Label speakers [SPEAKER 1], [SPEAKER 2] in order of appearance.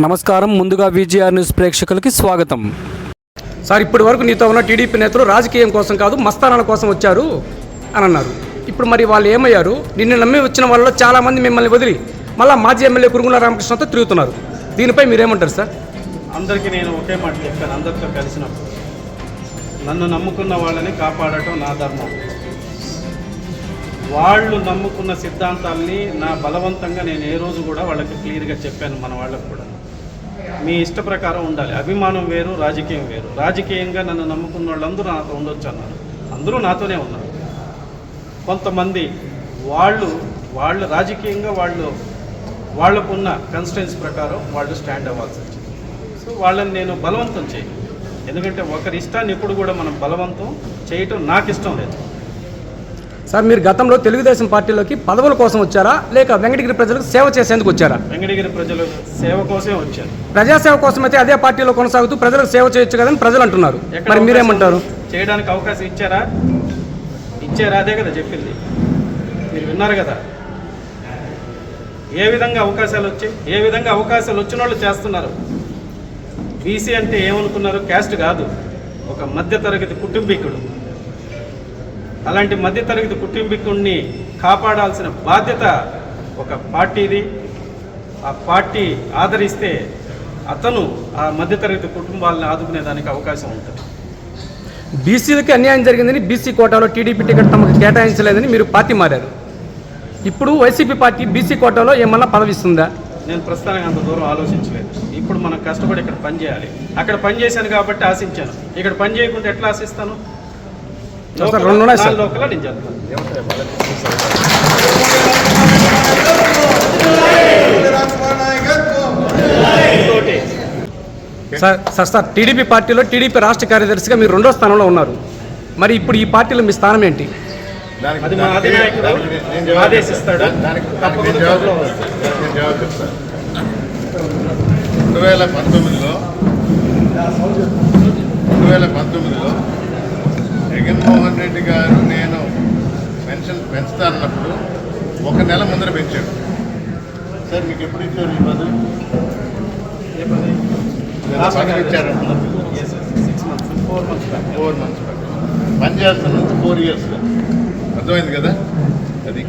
[SPEAKER 1] నమస్కారం. ముందుగా VGR news ప్రేక్షకులకి స్వాగతం. సార్ ఇప్పటి వరకు నీతో ఉన్న టీడీపీ నేతలు రాజకీయం కోసం కాదు మస్తానాల కోసం వచ్చారు అని అన్నారు. ఇప్పుడు మరి వాళ్ళు ఏమయ్యారు? నిన్ను నమ్మి వచ్చిన వాళ్ళలో చాలామంది మిమ్మల్ని వదిలి మళ్ళా మాజీ ఎమ్మెల్యే కురుగుల రామకృష్ణతో తిరుగుతున్నారు. దీనిపై మీరేమంటారు సార్?
[SPEAKER 2] అందరికీ నేను ఒకే మాట చెప్పాను అందరితో కలిసినప్పుడు నన్ను నమ్ముకున్న వాళ్ళని కాపాడటం నా ధర్మం. వాళ్ళు నమ్ముకున్న సిద్ధాంతాల్ని నా బలవంతంగా నేను ఏ రోజు కూడా వాళ్ళకి క్లియర్గా చెప్పాను మన వాళ్ళకు కూడా. మీ ఇష్ట ప్రకారం ఉండాలి. అభిమానం వేరు రాజకీయం వేరు. రాజకీయంగా నన్ను నమ్ముకున్న వాళ్ళందరూ నాతో ఉండొచ్చు అన్నారు. అందరూ నాతోనే ఉన్నారు. కొంతమంది వాళ్ళు వాళ్ళు రాజకీయంగా వాళ్ళు వాళ్ళకున్న కన్స్టెన్స్ ప్రకారం వాళ్ళు స్టాండ్ అవ్వాల్సి వచ్చింది సో వాళ్ళని నేను బలవంతం చేయను. ఎందుకంటే ఒకరి ఇష్టాన్ని ఎప్పుడు కూడా మనం బలవంతం చేయటం నాకు ఇష్టం లేదు.
[SPEAKER 1] సార్ మీరు గతంలో తెలుగుదేశం పార్టీలోకి పదవుల కోసం వచ్చారా? లేక వెంకటగిరి ప్రజలకు సేవ చేసేందుకు వచ్చారా?
[SPEAKER 2] వెంకటగిరి ప్రజలు సేవ కోసమే వచ్చాను
[SPEAKER 1] ప్రజాసేవ కోసం అయితే అదే పార్టీలో కొనసాగుతూ ప్రజలకు సేవ చేయొచ్చు కదని ప్రజలు అంటున్నారు. మరి మీరేమంటారు?
[SPEAKER 2] చేయడానికి అవకాశం ఇచ్చారా? ఇచ్చారా అదే కదా చెప్పింది. మీరు విన్నారు కదా. ఏ విధంగా అవకాశాలు వచ్చాయి? ఏ విధంగా అవకాశాలు వచ్చిన వాళ్ళు చేస్తున్నారు? బీసీ అంటే ఏమనుకున్నారు? క్యాస్ట్ కాదు. ఒక మధ్యతరగతి కుటుంబీకుడు. అలాంటి మధ్యతరగతి కుటుంబీకుడిని కాపాడాల్సిన బాధ్యత ఒక పార్టీది. ఆ పార్టీ ఆదరిస్తే అతను ఆ మధ్యతరగతి కుటుంబాలను ఆదుకునేదానికి అవకాశం ఉంటుంది.
[SPEAKER 1] బీసీలకి అన్యాయం జరిగిందని బీసీ కోటాలో టీడీపీ టికెట్ తమకు కేటాయించలేదని మీరు పార్టీ మారారు. ఇప్పుడు వైసీపీ పార్టీ బీసీ కోటాలో ఏమన్నా పదవిస్తుందా?
[SPEAKER 2] నేను ప్రస్తుతానికి అంత దూరం ఆలోచించలేదు. ఇప్పుడు మనం కష్టపడి ఇక్కడ పని చేయాలి అక్కడ పని చేశాను కాబట్టి ఆశించాను. ఇక్కడ పని చేయకుండా ఎట్లా ఆశిస్తాను?
[SPEAKER 1] రెండు ఉన్నాయి సార్.
[SPEAKER 2] నాలుగు లోకల నేను చేస్తాను. ఇంకోటి.
[SPEAKER 1] సార్ సార్ సార్ టీడీపీ పార్టీలో టీడీపీ రాష్ట్ర కార్యదర్శిగా మీరు రెండో స్థానంలో ఉన్నారు. మరి ఇప్పుడు ఈ పార్టీలో మీ స్థానం ఏంటి?
[SPEAKER 2] అది మా అధినాయకుడు ఆదేశిస్తాడు.
[SPEAKER 3] రెండు వేల పంతొమ్మిదిలో రెండు వేల పంతొమ్మిదిలో జగన్మోహన్ రెడ్డి గారు నేను పెన్షన్ పెంచుతానన్నప్పుడు ఒక నెల ముందర పెంచాడు. సార్ మీకు ఎప్పుడు ఇచ్చారు ఈ పదవి?
[SPEAKER 2] ఏ
[SPEAKER 3] పదవి?
[SPEAKER 2] six months, four months back.
[SPEAKER 3] Four months పని చేస్తున్నందుకు ఫోర్ ఇయర్స్ అర్థమైంది కదా? అది.